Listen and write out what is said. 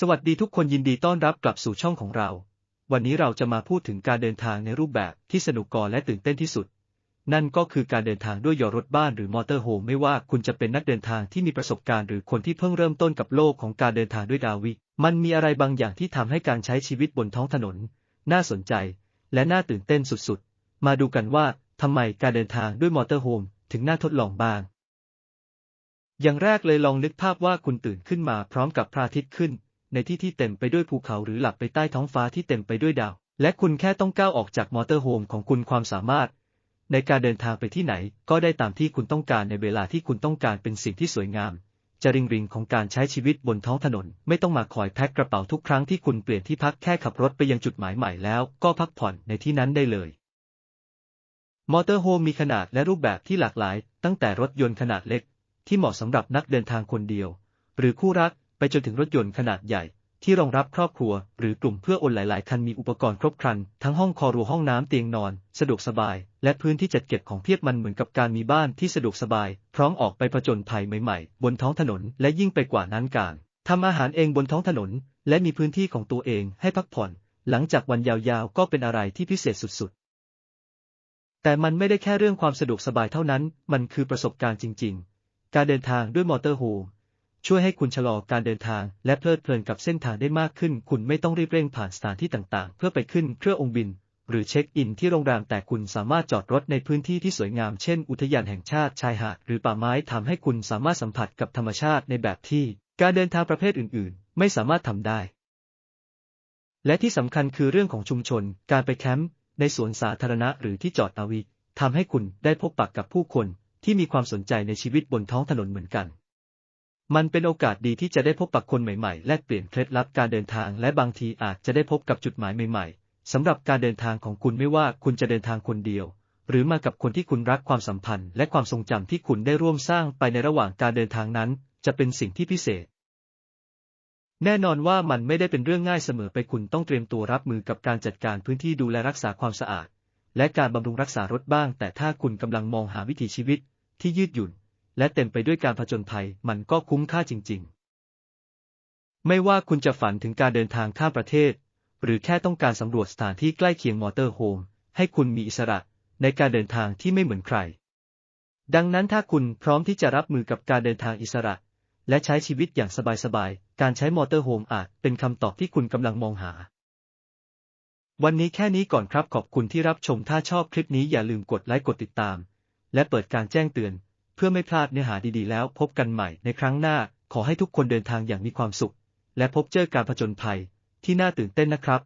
สวัสดีทุกคนยินดีต้อนรับกลับสู่ช่องของเรา วันนี้เราจะมาพูดถึงการเดินทางในรูปแบบที่สนุกกรและตื่นเต้นที่สุด นั่นก็คือการเดินทางด้วยยอรถบ้านหรือมอเตอร์โฮมไม่ว่าคุณจะเป็นนักเดินทางที่มีประสบการณ์หรือคนที่เพิ่งเริ่มต้นกับโลกของการเดินทางด้วยดาวิมันมีอะไรบางอย่างที่ทำให้การใช้ชีวิตบนท้องถนน น่าสนใจ และน่าตื่นเต้นสุดๆ มาดูกันว่าทำไมการเดินทางด้วยมอเตอร์โฮมถึงน่าทดลองบ้างอย่างแรกเลยลองนึกภาพว่าคุณตื่นขึ้นมาพร้อมกับพระอาทิตย์ขึ้น ในที่ที่เต็มไปด้วยภูเขาหรือหลับไปใต้ท้องฟ้าที่เต็มไปด้วยดาว และคุณแค่ต้องก้าวออกจากมอเตอร์โฮมของคุณความสามารถ ในการเดินทางไปที่ไหน ก็ได้ตามที่คุณต้องการในเวลาที่คุณต้องการเป็นสิ่งที่สวยงามจะริงริงของการใช้ชีวิตบนท้องถนน ไม่ต้องมาคอยแพ็คกระเป๋าทุกครั้งที่คุณเปลี่ยนที่พักแค่ขับรถไปยังจุดหมายใหม่แล้วก็พักผ่อนในที่นั้นได้เลย มอเตอร์โฮมมีขนาดและรูปแบบที่หลากหลาย ตั้งแต่รถยนต์ขนาดเล็ก ที่เหมาะสำหรับนักเดินทางคนเดียว หรือคู่รัก ไปจนถึงรถยนต์ขนาดใหญ่ ที่รองรับครอบครัว หรือกลุ่มเพื่ออนหลาย ๆ คันมีอุปกรณ์ครบครัน ทั้งห้องคอรัวห้องน้ำเตียงนอน สะดวกสบาย และพื้นที่จัดเก็บของเพียบมันเหมือนกับการมีบ้านที่สะดวกสบาย พร้อมออกไปผจญภัยใหม่ ๆ บนท้องถนนและยิ่งไปกว่านั้นการทำอาหารเองบนท้องถนน และมีพื้นที่ของตัวเองให้พักผ่อน หลังจากวันยาวๆ ก็เป็นอะไรที่พิเศษสุด ๆ แต่มันไม่ได้แค่เรื่องความสะดวกสบายเท่านั้น มันคือประสบการณ์จริง ๆ การเดินทางด้วยมอเตอร์โฮม ช่วยให้คุณชะลอการเดินทางและเพลิดเพลินกับเส้นทางได้มากขึ้น คุณไม่ต้องรีบเร่งผ่านสถานที่ต่างๆ เพื่อไปขึ้นเครื่ององค์บิน หรือเช็คอินที่โรงแรมแต่คุณสามารถจอดรถในพื้นที่ที่สวยงามเช่น อุทยานแห่งชาติชายหาดหรือป่าไม้ทำให้คุณสามารถสัมผัสกับธรรมชาติในแบบที่ การเดินทางประเภทอื่น ๆ ไม่สามารถทำได้ และที่สำคัญคือเรื่องของชุมชน การไปแคมป์ในสวนสาธารณะหรือที่จอดอาวีทำให้คุณได้พบปะกกับผู้คนที่มีความสนใจในชีวิตบนท้องถนนเหมือนกัน มันเป็นโอกาสดีที่จะได้พบปะคนใหม่ๆ แลกเปลี่ยนเคล็ดลับการเดินทาง และบางทีอาจจะได้พบกับจุดหมายใหม่ๆสำหรับการเดินทางของคุณไม่ว่าคุณจะเดินทางคนเดียว หรือมากับคนที่คุณรักความสัมพันธ์ และความทรงจำที่คุณได้ร่วมสร้างไปในระหว่างการเดินทางนั้น จะเป็นสิ่งที่พิเศษ แน่นอนว่ามันไม่ได้เป็นเรื่องง่ายเสมอไปคุณต้องเตรียมตัวรับมือกับการจัดการพื้นที่ดูแลรักษาความสะอาด และการบำรุงรักษารถบ้าง แต่ถ้าคุณกำลังมองหาวิถีชีวิตที่ยืดหยุ่น และเต็มไปด้วยการผจญภัย มันก็คุ้มค่าจริง ๆ ไม่ว่าคุณจะฝันถึงการเดินทางข้ามประเทศ หรือแค่ต้องการสำรวจสถานที่ใกล้เคียงมอเตอร์โฮมให้คุณมีอิสระในการเดินทางที่ไม่เหมือนใคร ดังนั้นถ้าคุณพร้อมที่จะรับมือกับการเดินทางอิสระ และใช้ชีวิตอย่างสบายๆ การใช้มอเตอร์โฮมอาจเป็นคำตอบที่คุณกำลังมองหา วันนี้แค่นี้ก่อนครับขอบคุณที่รับชมถ้าชอบคลิปนี้อย่าลืมกดไลค์กดติดตาม และเปิดการแจ้งเตือน เพื่อไม่พลาดเนื้อหาดีๆแล้วพบกันใหม่ในครั้งหน้า ขอให้ทุกคนเดินทางอย่างมีความสุข และพบเจอการผจญภัยที่น่าตื่นเต้นนะครับ